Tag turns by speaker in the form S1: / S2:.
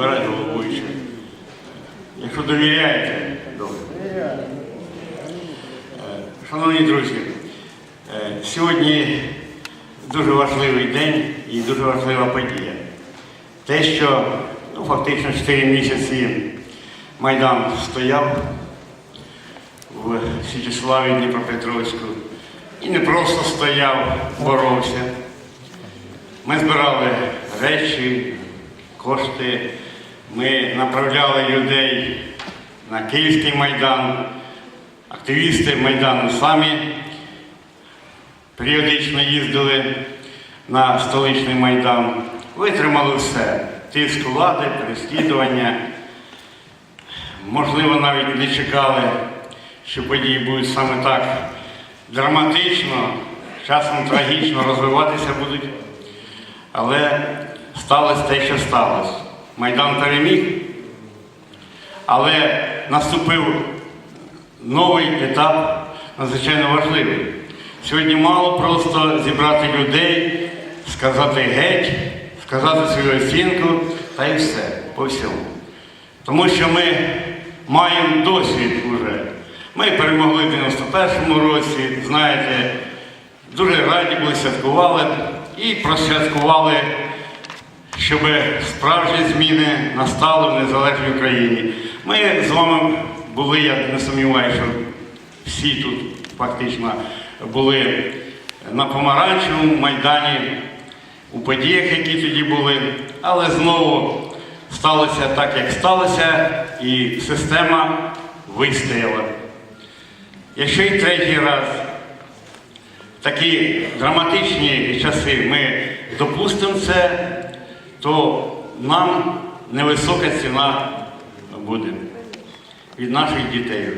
S1: обирати головуючого. Якщо довіряєте, добре. Е, Шановні друзі, е, сьогодні дуже важливий день і дуже важлива подія. Те, що ну, фактично 4 місяці Майдан стояв в Січеславі Дніпропетровську і не просто стояв, боровся. Ми збирали речі, кошти, ми направляли людей на Київський майдан, активісти Майдану самі періодично їздили на столичний майдан, витримали все. Тиск влади, переслідування. Можливо, навіть не чекали, що події будуть саме так драматично, часом трагічно розвиватися будуть. Але сталося те, що сталося. Майдан переміг, але наступив новий етап, надзвичайно важливий. Сьогодні мало просто зібрати людей, сказати геть, сказати свою оцінку та й все по всьому. Тому що ми маємо досвід уже. Ми перемогли в 91-му році, знаєте, дуже раді були, святкували і просвяткували, щоб справжні зміни настали в незалежній Україні. Ми з вами були, я не сумніваюся, що всі тут фактично були на помаранчевому майдані у подіях, які тоді були, але знову сталося так, як сталося, і система вистояла. Якщо і третій раз такі драматичні часи ми допустимо це, то нам невисока ціна буде від наших дітей.